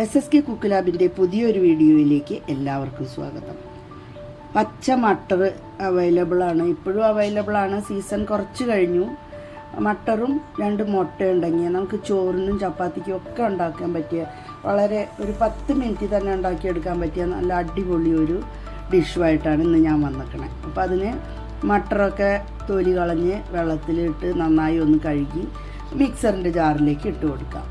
S S K cook ലാബിന്റെ പുതിയൊരു വീഡിയോയിലേക്ക് എല്ലാവർക്കും സ്വാഗതം. പച്ച മട്ടർ അവൈലബിൾ ആണ്. ഇപ്പോഴും അവൈലബിൾ ആണ്. സീസൺ കുറച്ച് കഴിഞ്ഞു. മട്ടറും രണ്ട് മുട്ട ഉണ്ടെങ്കിൽ നമുക്ക് ചോറിനും ചപ്പാത്തിക്കും ഒക്കെ ഉണ്ടാക്കാൻ പറ്റിയ വളരെ ഒരു പത്ത് മിനിറ്റ് തന്നെ ഉണ്ടാക്കിയെടുക്കാൻ പറ്റിയ നല്ല അടിപൊളി ഒരു ഡിഷുമായിട്ടാണ് ഇന്ന് ഞാൻ വന്നിക്കണേ അപ്പോൾ അതിന് മട്ടറൊക്കെ തൊലി കളഞ്ഞ് വെള്ളത്തിലിട്ട് നന്നായി ഒന്ന് കഴുകി മിക്സറിന്റെ ജാറിലേക്ക് ഇട്ട് കൊടുക്കാം.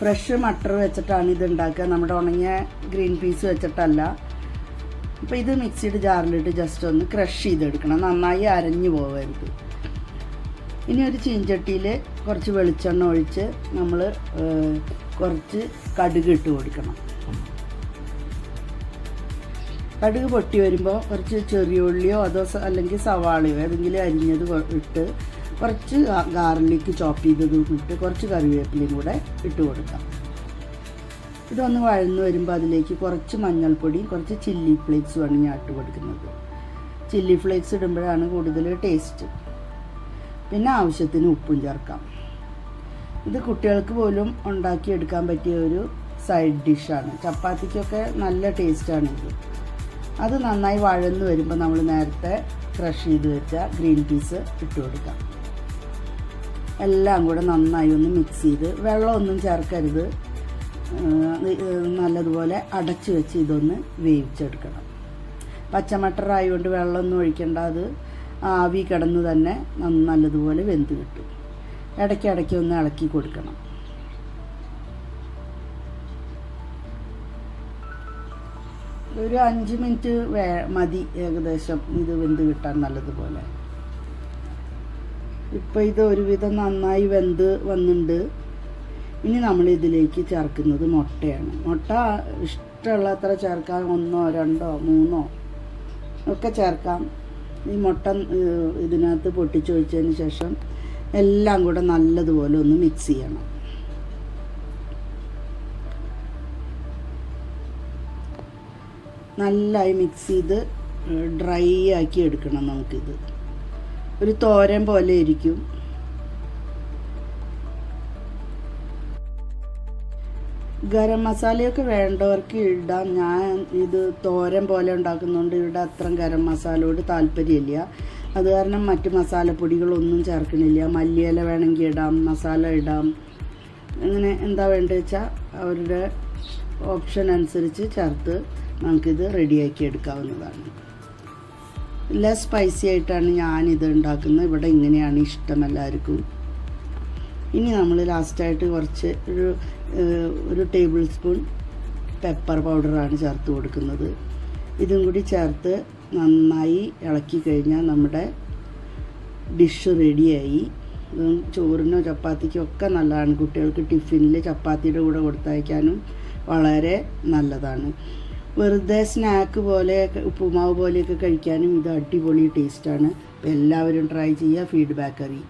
ഫ്രഷ് മട്ടർ വെച്ചിട്ടാണ് ഇത് ഉണ്ടാക്കുക. നമ്മുടെ ഉണങ്ങിയ ഗ്രീൻ പീസ് വെച്ചിട്ടല്ല. അപ്പോൾ ഇത് മിക്സിയുടെ ജാറിലിട്ട് ജസ്റ്റ് ഒന്ന് ക്രഷ് ചെയ്തെടുക്കണം. നന്നായി അരഞ്ഞു പോകരുത് ഇനി ഒരു ചീഞ്ചട്ടിയിൽ കുറച്ച് വെളിച്ചെണ്ണ ഒഴിച്ച് നമ്മൾ കുറച്ച് കടുക് ഇട്ട് കൊടുക്കണം. കടുക് പൊട്ടി വരുമ്പോൾ കുറച്ച് ചെറിയ ഉള്ളിയോ അതോ അല്ലെങ്കിൽ സവാളയോ ഏതെങ്കിലും അരിഞ്ഞത് ഇട്ട് കുറച്ച് ഗാർലിക്ക് ചോപ്പ് ചെയ്തതും ഇട്ട് കുറച്ച് കറിവേപ്പിലയും കൂടെ ഇട്ട് കൊടുക്കാം. ഇതൊന്ന് വഴന്ന് വരുമ്പോൾ അതിലേക്ക് കുറച്ച് മഞ്ഞൾപ്പൊടിയും കുറച്ച് ചില്ലി ഫ്ലേക്സുമാണ് ഞാൻ ഇട്ട് കൊടുക്കുന്നത്. ചില്ലി ഫ്ലേക്സ് ഇടുമ്പോഴാണ് കൂടുതൽ ടേസ്റ്റ് പിന്നെ ആവശ്യത്തിന് ഉപ്പും ചേർക്കാം. ഇത് കുട്ടികൾക്ക് പോലും ഉണ്ടാക്കിയെടുക്കാൻ പറ്റിയ ഒരു സൈഡ് ഡിഷാണ് ചപ്പാത്തിക്കൊക്കെ നല്ല ടേസ്റ്റാണ് ഇത്. അത് നന്നായി വഴന്ന് വരുമ്പോൾ നമ്മൾ നേരത്തെ ക്രഷ് ചെയ്ത് വെച്ച ഗ്രീൻ പീസ് ഇട്ട് കൊടുക്കാം. എല്ലാം കൂടെ നന്നായി ഒന്ന് മിക്സ് ചെയ്ത് വെള്ളമൊന്നും ചേർക്കരുത്. നല്ലതുപോലെ അടച്ച് വെച്ച് ഇതൊന്ന് വേവിച്ചെടുക്കണം. പച്ചമട്ടർ ആയതുകൊണ്ട് വെള്ളമൊന്നും ഒഴിക്കേണ്ട അത് ആവി കിടന്ന് തന്നെ നല്ലതുപോലെ വെന്ത് കിട്ടും. ഇടയ്ക്കിടയ്ക്ക് ഒന്ന് ഇളക്കി കൊടുക്കണം. ഒരു അഞ്ച് മിനിറ്റ് വേ മതി ഏകദേശം ഇത് വെന്ത് കിട്ടാൻ നല്ലതുപോലെ. ഇപ്പോൾ ഇത് ഒരുവിധം നന്നായി വെന്ത് വന്നിട്ടുണ്ട് ഇനി നമ്മൾ ഇതിലേക്ക് ചേർക്കുന്നത് മുട്ടയാണ്. മുട്ട ഇഷ്ടമുള്ളത്ര ചേർക്കാം. ഒന്നോ രണ്ടോ മൂന്നോ ഒക്കെ ചേർക്കാം. ഈ മുട്ട ഇതിനകത്ത് ഇതിനകത്ത് പൊട്ടിച്ചൊഴിച്ചതിന് ശേഷം എല്ലാം കൂടെ നല്ലതുപോലെ ഒന്ന് മിക്സ് ചെയ്യണം. നല്ലതായി മിക്സ് ചെയ്ത് ഡ്രൈ ആക്കി എടുക്കണം നമുക്കിത്. ഒരു തോരൻ പോലെ ഇരിക്കും. ഗരം മസാലയൊക്കെ വേണ്ടവർക്ക് ഇടാം. ഞാൻ ഇത് തോരൻ പോലെ ഉണ്ടാക്കുന്നതുകൊണ്ട് ഇവിടെ അത്ര ഗരം മസാലയോട് താല്പര്യമില്ല. അത് കാരണം മറ്റ് മസാലപ്പൊടികളൊന്നും ചേർക്കണില്ല. മല്ലിയില വേണമെങ്കിൽ ഇടാം മസാല ഇടാം. അങ്ങനെ എന്താ വേണ്ടത് വെച്ചാൽ അവരുടെ ഓപ്ഷൻ അനുസരിച്ച് ചേർത്ത് നമുക്കിത് റെഡിയാക്കി എടുക്കാവുന്നതാണ്. ലെസ് സ്പൈസി ആയിട്ടാണ് ഞാനിത് ഉണ്ടാക്കുന്നത്. ഇവിടെ ഇങ്ങനെയാണ് ഇഷ്ടം എല്ലാവർക്കും. ഇനി നമ്മൾ ലാസ്റ്റായിട്ട് കുറച്ച് ഒരു ഒരു ടേബിൾ സ്പൂൺ പെപ്പർ പൗഡറാണ് ചേർത്ത് കൊടുക്കുന്നത്. ഇതും കൂടി ചേർത്ത് നന്നായി ഇളക്കി കഴിഞ്ഞാൽ നമ്മുടെ ഡിഷ് റെഡിയായി ചോറിനോ ചപ്പാത്തിക്കോ ഒക്കെ നല്ലതാണ്. കുട്ടികൾക്ക് ടിഫിനിൽ ചപ്പാത്തിയുടെ കൂടെ കൊടുത്തയക്കാനും വളരെ നല്ലതാണ്. വെറുതെ സ്നാക്ക് പോലെ ഉപ്പുമാവ് പോലെയൊക്കെ കഴിക്കാനും ഇത് അടിപൊളി ടേസ്റ്റാണ് അപ്പോൾ എല്ലാവരും ട്രൈ ചെയ്യുക ഫീഡ്ബാക്ക് അറിയിക്കും